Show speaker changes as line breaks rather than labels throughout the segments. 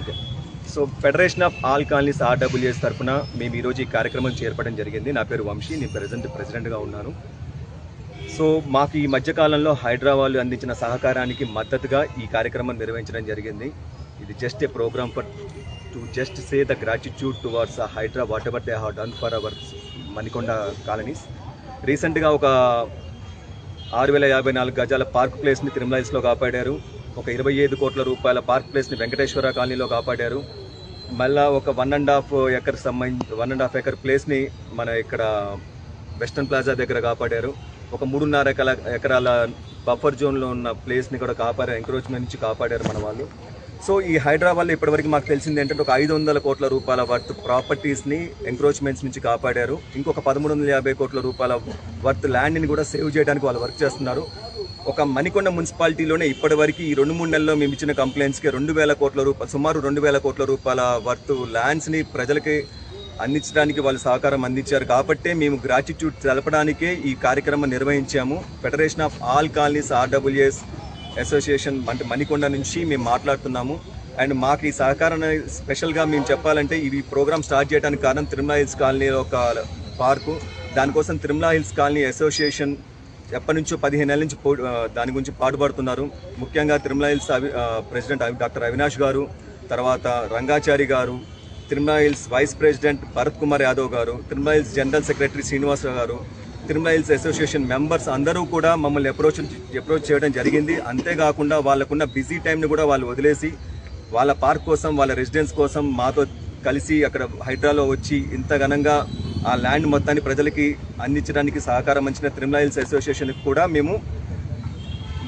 Okay so federation of all colonies RWS తరఫున మేము ఈరోజు ఈ కార్యక్రమం చేపట్టడం జరిగింది. నా పేరు వంశీ నేను ప్రెసెంట్ ప్రెసిడెంట్గా ఉన్నాను. సో మాకు ఈ మధ్యకాలంలో హైదరాబాద్ అందించిన సహకారానికి మద్దతుగా ఈ కార్యక్రమం నిర్వహించడం జరిగింది. ఇది just a program for to just say the gratitude towards HYDRAA whatever they have done for our Manikonda colonies రీసెంట్గా ఒక ఆరు వేల యాభై నాలుగు గజాల పార్క్ ప్లేస్ని తిరుమలైస్లో కాపాడారు. ఒక ఇరవై ఐదు కోట్ల రూపాయల పార్క్ ప్లేస్ని వెంకటేశ్వర కాలనీలో కాపాడారు. మళ్ళా ఒక వన్ అండ్ హాఫ్ ఎకర్ సంబంధించి వన్ అండ్ హాఫ్ ఎకర్ ప్లేస్ని మన ఇక్కడ వెస్టర్న్ ప్లాజా దగ్గర కాపాడారు. ఒక మూడున్నర ఎకర ఎకరాల బఫర్ జోన్లో ఉన్న ప్లేస్ని కూడా కాపాడారు ఎంక్రోచ్మెంట్ నుంచి కాపాడారు మన వాళ్ళు. సో ఈ హైదరాబాద్లో ఇప్పటివరకు మాకు తెలిసింది ఏంటంటే ఒక ఐదు వందల కోట్ల రూపాయల వర్త్ ప్రాపర్టీస్ని ఎంక్రోచ్మెంట్స్ నుంచి కాపాడారు. ఇంకొక పదమూడు వందల యాభై కోట్ల రూపాయల వర్త్ ల్యాండ్ని కూడా సేవ్ చేయడానికి వాళ్ళు వర్క్ చేస్తున్నారు. ఒక మణికొండ మున్సిపాలిటీలోనే ఇప్పటివరకు ఈ రెండు మూడు నెలల్లో మేము ఇచ్చిన కంప్లైంట్స్కి రెండు వేల కోట్ల రూపాయలు సుమారు రెండు వేల కోట్ల రూపాయల వర్త్ ల్యాండ్స్ని ప్రజలకి అందించడానికి వాళ్ళు సహకారం అందించారు. కాబట్టే మేము గ్రాటిట్యూడ్ తెలపడానికే ఈ కార్యక్రమం నిర్వహించాము. Federation of all colonies RWS association అంటే మణికొండ నుంచి మేము మాట్లాడుతున్నాము. అండ్ మాకు ఈ సహకారాన్ని స్పెషల్గా మేము చెప్పాలంటే ఇవి ప్రోగ్రామ్ స్టార్ట్ చేయడానికి కారణం తిరుమల హిల్స్ కాలనీ ఒక పార్కు. దానికోసం తిరుమల హిల్స్ కాలనీ అసోసియేషన్ ఎప్పటి నుంచో పదిహేను నెలల నుంచి పో- దాని గురించి పాటుపడుతున్నారు. ముఖ్యంగా తిరుమల హిల్స్ అవి ప్రెసిడెంట్ అవి- డాక్టర్ అవినాష్ గారు తర్వాత Rangachari garu Tirumala hills vice president Bharat Kumar Yadav garu Tirumala hills general secretary Srinivasa Rao garu Tirumala hills association members అందరూ కూడా మమ్మల్ని అప్రోచ్ అప్రోచ్ చేయడం జరిగింది. అంతేకాకుండా వాళ్ళకున్న బిజీ టైంని కూడా వాళ్ళు వదిలేసి వాళ్ళ పార్క్ కోసం వాళ్ళ రెసిడెన్స్ కోసం మాతో కలిసి అక్కడ హైడ్రాలో వచ్చి ఇంత ఘనంగా ఆ ల్యాండ్ మొత్తాన్ని ప్రజలకి అందించడానికి సహకారం అందించిన తిరుమల హిల్స్ అసోసియేషన్కి కూడా మేము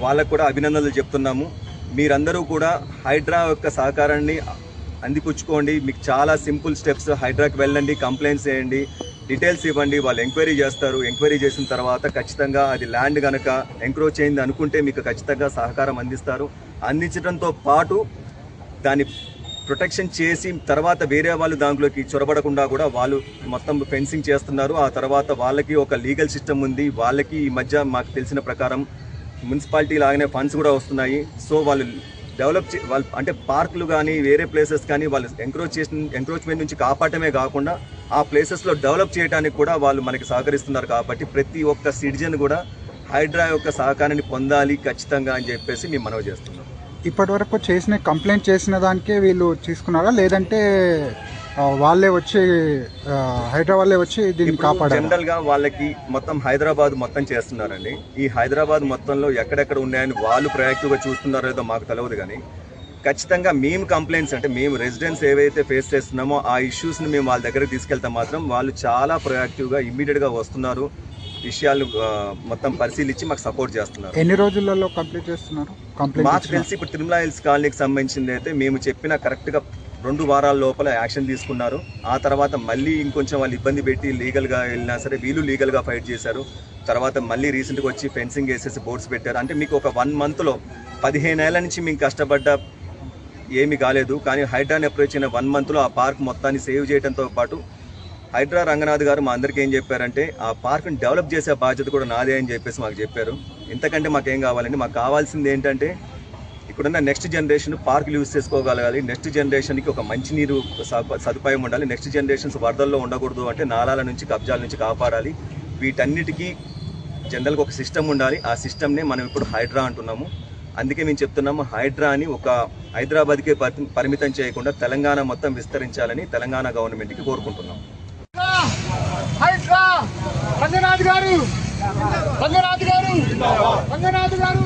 వాళ్ళకు కూడా అభినందనలు చెప్తున్నాము. మీరందరూ కూడా హైడ్రా యొక్క సహకారాన్ని అందిపుచ్చుకోండి. మీకు చాలా సింపుల్ స్టెప్స్ హైడ్రాకి వెళ్ళండి కంప్లైంట్స్ చేయండి డీటెయిల్స్ ఇవ్వండి. వాళ్ళు ఎంక్వైరీ చేస్తారు. ఎంక్వైరీ చేసిన తర్వాత ఖచ్చితంగా అది ల్యాండ్ కనుక ఎంక్రోచ్ అయింది అనుకుంటే మీకు ఖచ్చితంగా సహకారం అందిస్తారు. అందించడంతో పాటు దాన్ని ప్రొటెక్షన్ చేసి తర్వాత వేరే వాళ్ళు దాంట్లోకి చొరబడకుండా కూడా వాళ్ళు మొత్తం ఫెన్సింగ్ చేస్తున్నారు. ఆ తర్వాత వాళ్ళకి ఒక లీగల్ సిస్టమ్ ఉంది. వాళ్ళకి ఈ మధ్య మాకు తెలిసిన ప్రకారం మున్సిపాలిటీ లాగానే ఫండ్స్ కూడా వస్తున్నాయి. సో వాళ్ళు డెవలప్ చే వాళ్ళు అంటే పార్కులు కానీ వేరే ప్లేసెస్ కానీ వాళ్ళు ఎంక్రోచ్ చేసిన ఎంక్రోచ్మెంట్ నుంచి కాపాడటమే కాకుండా ఆ ప్లేసెస్లో డెవలప్ చేయడానికి కూడా వాళ్ళు మనకి సహకరిస్తున్నారు కాబట్టి ప్రతి ఒక్క సిటిజన్ కూడా హైడ్రా యొక్క సహకారాన్ని పొందాలి ఖచ్చితంగా అని చెప్పేసి మేము మనవి చేస్తున్నాం.
ఇప్పటి వరకు చేసిన కంప్లైంట్ చేసిన దానికే వీళ్ళు తీసుకున్నారా? లేదంటే వాళ్ళే వచ్చి హైదరాబాద్లే వచ్చి దీన్ని కాపాడారు?
జనరల్గా వాళ్ళకి మొత్తం హైదరాబాద్ మొత్తం చేస్తున్నారండి. ఈ హైదరాబాద్ మొత్తంలో ఎక్కడెక్కడ ఉన్నాయని వాళ్ళు ప్రయాక్టివ్గా చూస్తున్నారో లేదో మాకు తెలియదు కానీ ఖచ్చితంగా మేము కంప్లైంట్స్ అంటే మేము రెసిడెన్స్ ఏవైతే ఫేస్ చేస్తున్నామో ఆ ఇష్యూస్ని మేము వాళ్ళ దగ్గర తీసుకెళ్తే మాత్రం వాళ్ళు చాలా ప్రొయాక్టివ్గా ఇమ్మీడియట్గా వస్తున్నారు. విషయాలు మొత్తం పరిశీలించి మాకు సపోర్ట్ చేస్తున్నారు.
ఎన్ని రోజులలో కంప్లీట్ చేస్తున్నారు? కంప్లీట్
మాకు తెలిసి ఇప్పుడు తిరుమల హిల్స్ కాలనీకి సంబంధించింది అయితే మేము చెప్పిన కరెక్ట్గా రెండు వారాల లోపల యాక్షన్ తీసుకున్నారు. ఆ తర్వాత మళ్ళీ ఇంకొంచెం వాళ్ళు ఇబ్బంది పెట్టి లీగల్గా వెళ్ళినా సరే వీళ్ళు లీగల్గా ఫైట్ చేశారు. తర్వాత మళ్ళీ రీసెంట్గా వచ్చి ఫెన్సింగ్ వేసేసి బోర్డ్స్ పెట్టారు. అంటే మీకు ఒక వన్ మంత్లో పదిహేను ఏళ్ళ నుంచి మేము కష్టపడ్డ ఏమీ కాలేదు. కానీ హైడ్రాని అప్రోచ్ అయిన వన్ మంత్లో ఆ పార్క్ మొత్తాన్ని సేవ్ చేయడంతో పాటు హైడ్రా రంగనాథ్ గారు మా అందరికీ ఏం చెప్పారంటే ఆ పార్క్ని డెవలప్ చేసే బాధ్యత కూడా నాదే అని చెప్పేసి మాకు చెప్పారు. ఇంతకంటే మాకేం కావాలండి మాకు కావాల్సింది ఏంటంటే ఇక్కడున్న నెక్స్ట్ జనరేషన్ పార్కులు యూజ్ చేసుకోగలగాలి. నెక్స్ట్ జనరేషన్కి ఒక మంచినీరు సదుపాయం ఉండాలి. నెక్స్ట్ జనరేషన్స్ వరదల్లో ఉండకూడదు అంటే నాలాల నుంచి కబ్జాల నుంచి కాపాడాలి. వీటన్నిటికీ జనరల్గా ఒక సిస్టమ్ ఉండాలి. ఆ సిస్టమ్నే మనం ఇప్పుడు హైడ్రా అంటున్నాము. అందుకే మేము చెప్తున్నాము హైడ్రా అని ఒక హైదరాబాద్కే పరి- పరిమితం చేయకుండా తెలంగాణ మొత్తం విస్తరించాలని తెలంగాణ గవర్నమెంట్కి కోరుకుంటున్నాం
గారు. రంగనాథ్ గారు. రంగనాథ్ గారు